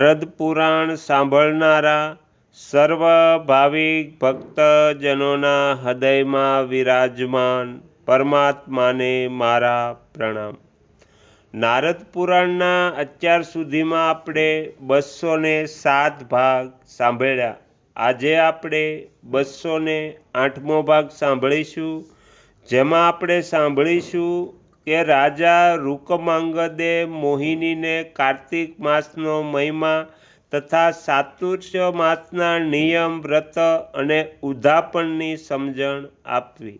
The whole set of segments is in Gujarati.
નારદ પુરાણ સાંભળનારા સર્વ ભાવિક ભક્તજનોના હૃદયમાં વિરાજમાન પરમાત્માને મારા પ્રણામ. નારદ પુરાણના અત્યાર સુધીમાં આપણે બસો ને સાત ભાગ સાંભળ્યા. આજે આપણે બસો ને આઠમો ભાગ સાંભળીશું. જેમાં આપણે સાંભળીશું કે રાજા રૂકમાંગદે મોહિનીને કાર્તિક માસનો મહિમા તથા સાતુર્ય માસના નિયમ વ્રત અને ઉદાપણની સમજણ આપવી.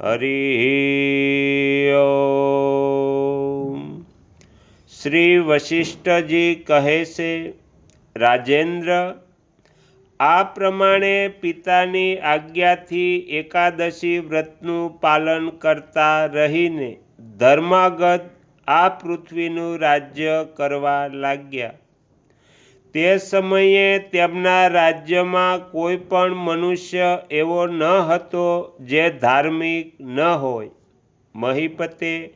હરિ શ્રી વશિષ્ઠજી કહે છે, રાજેન્દ્ર, આ પ્રમાણે પિતાની આજ્ઞાથી એકાદશી વ્રતનું પાલન કરતા રહીને ધર્માગત આ પૃથ્વીનું રાજ્ય કરવા લાગ્યા. તે સમયે તેમના રાજ્યમાં કોઈ પણ મનુષ્ય એવો ન હતો જે ધાર્મિક ન હોય. મહીપતે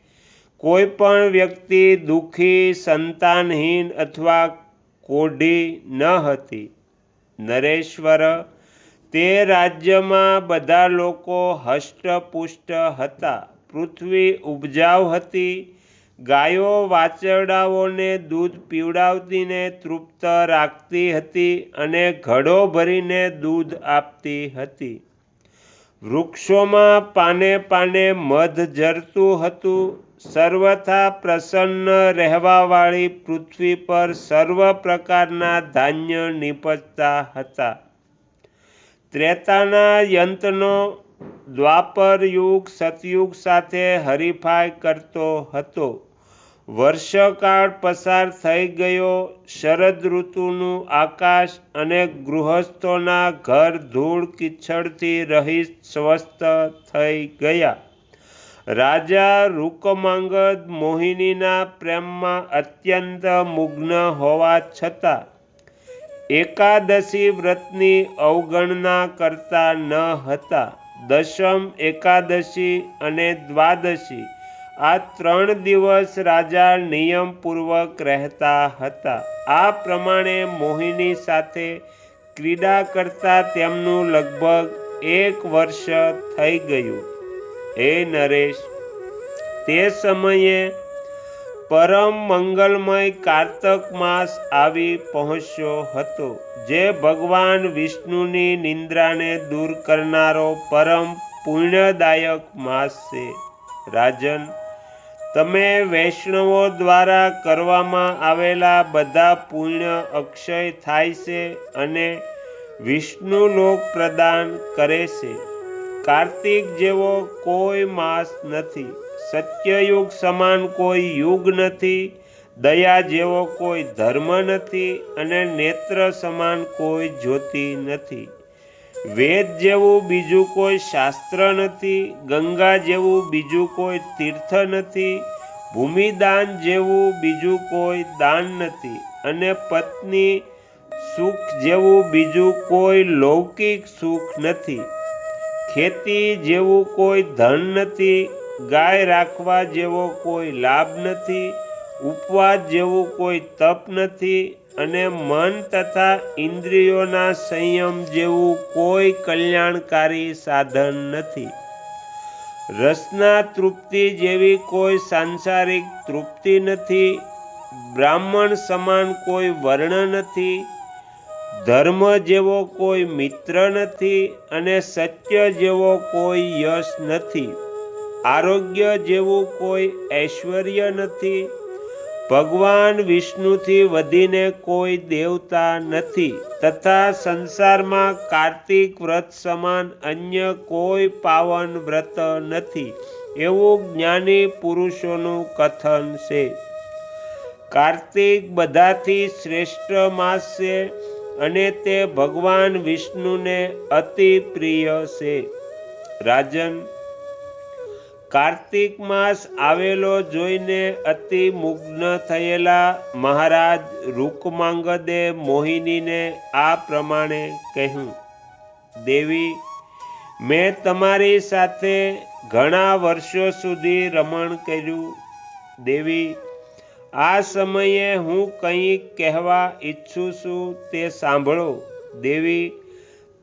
કોઈ પણ વ્યક્તિ દુઃખી, સંતાનહીન અથવા કોઢી ન હતી. નરેશ્વર તે રાજ્યમાં બધા લોકો હષ્ટપુષ્ટ હતા. પૃથ્વી ઉપજાવ હતી. ગાયો વાછરડાઓને દૂધ પીવડાવતીને તૃપ્ત રાખતી હતી અને ઘડો ભરીને દૂધ આપતી હતી. વૃક્ષોમાં પાને પાને મધ ઝરતું હતું. સર્વથા પ્રસન્ન રહેવાવાળી પૃથ્વી પર સર્વ પ્રકારના ધાન્ય નીપજતા હતા. ત્રેતાના યંતનો દ્વાપર યુગ સતયુગ સાથે હરીફાઈ કરતો હતો. વર્ષકાળ પસાર થઈ ગયો. શરદ ઋતુનું આકાશ અને ગૃહસ્થોના ઘર ધૂળ કિચડથી રહિત સ્વસ્થ થઈ ગયા. રાજા રૂકમાંગદ મોહિનીના પ્રેમમાં અત્યંત મુગ્ન હોવા છતાં, એકાદશી વ્રતની અવગણના કરતા ન હતા. દશમ, એકાદશી અને દ્વાદશી. આ ત્રણ દિવસ રાજા નિયમપૂર્વક રહેતા હતા. આ પ્રમાણે મોહિની સાથે ક્રીડા કરતા તેમનું લગભગ એક વર્ષ થઈ ગયું. હે નરેશ, તે સમયે પરમ મંગલમય કારતક માસ આવી પહોંચ્યો હતો, જે ભગવાન વિષ્ણુની નિંદ્રાને દૂર કરનારો પરમ પુણ્યદાયક માસ છે. રાજન, તમે વૈષ્ણવો દ્વારા કરવામાં આવેલા બધા પુણ્ય અક્ષય થાય છે અને વિષ્ણુ લોક પ્રદાન કરે છે. કાર્તિક જેવો કોઈ માસ નથી. સત્યયુગ સમાન કોઈ યુગ નથી. દયા જેવો કોઈ ધર્મ નથી અને નેત્ર સમાન કોઈ જ્યોતિ નથી. વેદ જેવું બીજું કોઈ શાસ્ત્ર નથી. ગંગા જેવું બીજું કોઈ તીર્થ નથી. ભૂમિદાન જેવું બીજું કોઈ દાન નથી. અને પત્ની સુખ જેવું બીજું કોઈ લૌકિક સુખ નથી. ખેતી જેવું કોઈ ધન નથી, ગાય રાખવા જેવો કોઈ લાભ નથી, ઉપવાસ જેવું કોઈ તપ નથી અને મન તથા ઇન્દ્રિયોના સંયમ જેવું કોઈ કલ્યાણકારી સાધન નથી. રસના તૃપ્તિ જેવી કોઈ સાંસારિક તૃપ્તિ નથી, બ્રાહ્મણ સમાન કોઈ વર્ણ નથી ધર્મ જેવો કોઈ મિત્ર નથી અને સત્ય જેવો કોઈ યશ નથી. આરોગ્ય જેવું કોઈ ઐશ્વર્ય નથી. ભગવાન વિષ્ણુથી વધીને કોઈ દેવતા નથી તથા સંસારમાં કાર્તિક વ્રત સમાન અન્ય કોઈ પાવન વ્રત નથી. એવું જ્ઞાની પુરુષોનું કથન છે. કાર્તિક બધાથી શ્રેષ્ઠ માસ છે અને તે ભગવાન વિષ્ણુને અતિ પ્રિય છે. રાજન, કાર્તિક માસ આવેલો જોઈને અતિ મુગ્ન થયેલા મહારાજ રૂકમાંગદે મોહિનીને આ પ્રમાણે કહ્યું, દેવી, મેં તમારી સાથે ઘણા વર્ષો સુધી રમણ કર્યું. દેવી આ સમયે હું કંઈક કહેવા ઈચ્છું છું તે સાંભળો. દેવી,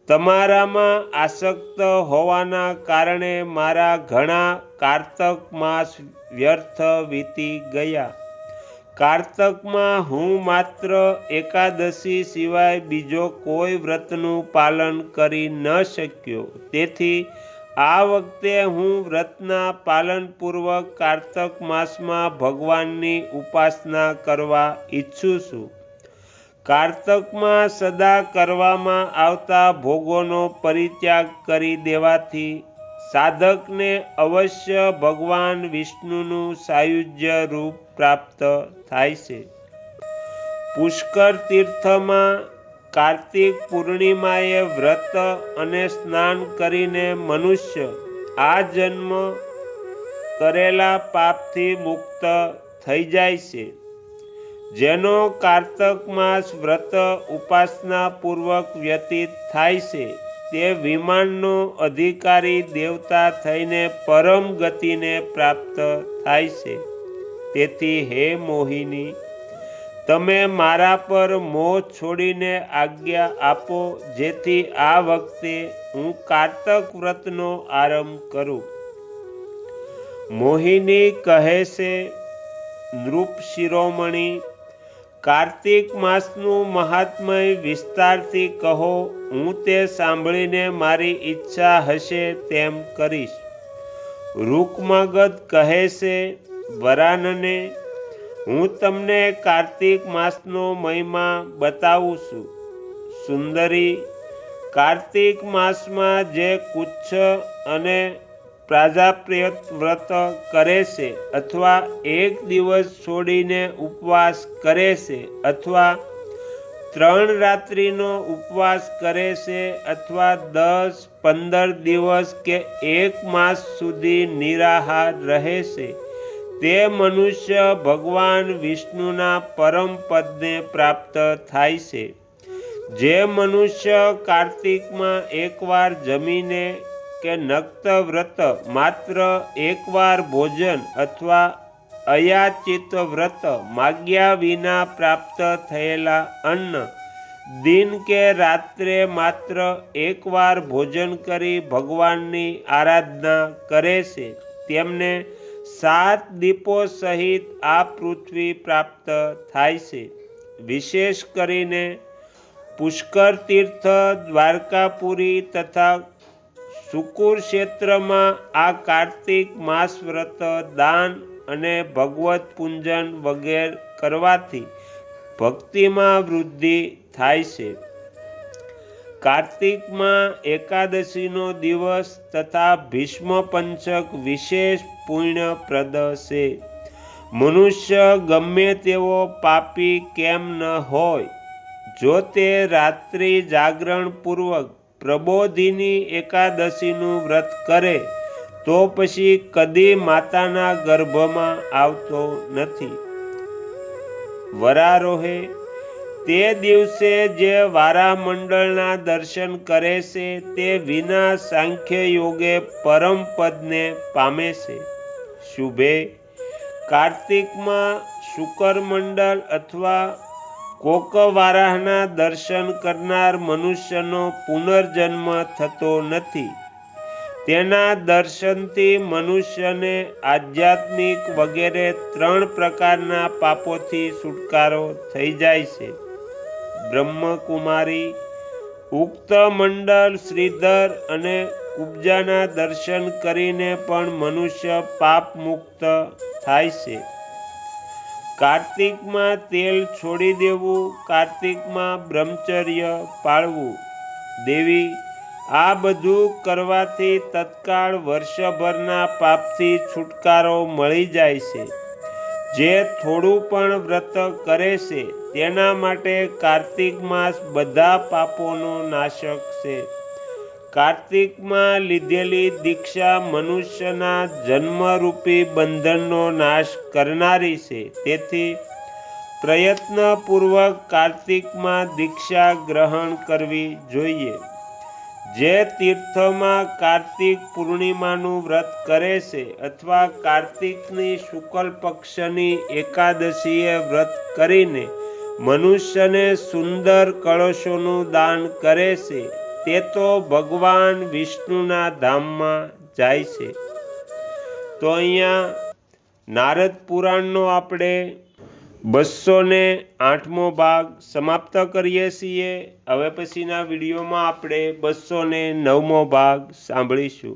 તમારામાં આસક્ત હોવાના કારણે મારા ઘણા કારતક માસ વ્યર્થ વીતી ગયા. કારતકમાં હું માત્ર એકાદશી સિવાય બીજો કોઈ વ્રતનું પાલન કરી ન શક્યો. તેથી આ વખતે હું વ્રતના પાલનપૂર્વક કારતક માસમાં ભગવાનની ઉપાસના કરવા ઈચ્છું છું. કારતકમાં સદા કરવામાં આવતા ભોગોનો પરિત્યાગ કરી દેવાથી સાધકને અવશ્ય ભગવાન વિષ્ણુનું સાયુજ્ય રૂપ પ્રાપ્ત થાય છે. પુષ્કર તીર્થમાં કાર્તિક પૂર્ણિમાએ વ્રત અને સ્નાન કરીને મનુષ્ય આ જન્મ કરેલા પાપથી મુક્ત થઈ જાય છે. જેનો કાર્તક માસ વ્રત ઉપાસના પૂર્વક વ્યતીત થાય છે તે વિમાનનો અધિકારી દેવતા થઈને પરમ ગતિને પ્રાપ્ત થાય છે. તેથી હે મોહિની તમે મારા પર મોહ છોડીને આજ્ઞા આપો, જેથી આ વખતે હું કારતક વ્રતનો આરંભ કરું. મોહિની કહે છે, નૃપ શિરોમણી, કાર્તિક માસનું મહાત્મય વિસ્તારથી કહો, હું તે સાંભળીને મારી ઈચ્છા હશે તેમ કરીશ. રૂકમગધ કહે છે, વરાનને હું તમને કાર્તિક માસનો મહિમા બતાવું છું. સુંદરી, કાર્તિક માસમાં જે કુચ્છ અને પ્રાજાપ્રિય વ્રત કરે છે અથવા એક દિવસ છોડીને ઉપવાસ કરે છે અથવા ત્રણ રાત્રિનો ઉપવાસ કરે છે અથવા દસ, પંદર દિવસ કે એક માસ સુધી નિરાહાર રહે છે. તે મનુષ્ય ભગવાન વિષ્ણુના પરમ પદને પ્રાપ્ત થાય છે. જે મનુષ્ય કાર્તિકમાં એકવાર જમીને કે નક્ત વ્રત માત્ર એકવાર ભોજન અથવા અયાચિત વ્રત માગ્યા વિના પ્રાપ્ત થયેલા અન્ન, દિન કે રાત્રે માત્ર એકવાર ભોજન કરી ભગવાનની આરાધના કરે છે. તેમને સાત દીપો સહિત આ પૃથ્વી પ્રાપ્ત થાય છે. વિશેષ કરીને પુષ્કર તીર્થ, દ્વારકાપુરી તથા સુકુર ક્ષેત્રમાં આ કાર્તિક માસ વ્રત, દાન અને ભગવત પૂંજન વગેરે કરવાથી ભક્તિમાં વૃદ્ધિ થાય છે. કાર્તિકમાં એકાદશીનો દિવસ તથા ભીષ્મ પંચક વિશેષ પુણ્યપ્રદ છે. મનુષ્ય ગમે તેવો પાપી કેમ ન હોય, જો તે રાત્રિ જાગરણ પૂર્વક પ્રબોધિની એકાદશીનું વ્રત કરે, તો પછી કદી માતાના ગર્ભમાં આવતો નથી. વરારોહે તે દિવસે જે વારામંડળના દર્શન કરે છે, તે વિના સાંખ્ય યોગે પરમ પદને પામે છે. શુભે. કાર્તિકમાં શુકરમંડળ અથવા કોકવારાહના દર્શન કરનાર મનુષ્યનો પુનર્જન્મ થતો નથી. તેના દર્શનથી મનુષ્યને આધ્યાત્મિક વગેરે ત્રણ પ્રકારના પાપોથી છુટકારો થઈ જાય છે. બ્રહ્મકુમારી, ઉક્ત મંડળ શ્રીધર અને કુબજાના દર્શન કરીને પણ મનુષ્ય પાપ મુક્ત થાય છે. કાર્તિકમાં તેલ છોડી દેવું, કાર્તિકમાં બ્રહ્મચર્ય પાળવું. દેવી, આ બધું કરવાથી તત્કાળ વર્ષભરના પાપથી છુટકારો મળી જાય છે. જે થોડું પણ વ્રત કરે છે. તેના માટે કાર્તિક માસ બધા પાપોનો નાશક છે. કાર્તિકમાં લીધેલી દીક્ષા મનુષ્યના જન્મરૂપી બંધનનો નાશ કરનારી છે. તેથી પ્રયત્નપૂર્વક કાર્તિકમાં દીક્ષા ગ્રહણ કરવી જોઈએ. જે તીર્થમાં કાર્તિક પૂર્ણિમાનું વ્રત કરે છે અથવા કાર્તિકની શુક્લ પક્ષની એકાદશીએ વ્રત કરીને મનુષ્યને સુંદર કળશોનું દાન કરે છે, તે તો ભગવાન વિષ્ણુના ધામમાં જાય છે. તો અહીંયા નારદ પુરાણનો આપણે બસો ને આઠમો ભાગ સમાપ્ત કરીએ છીએ. હવે પછીના વિડીયોમાં આપણે બસો ને નવમો ભાગ સાંભળીશું.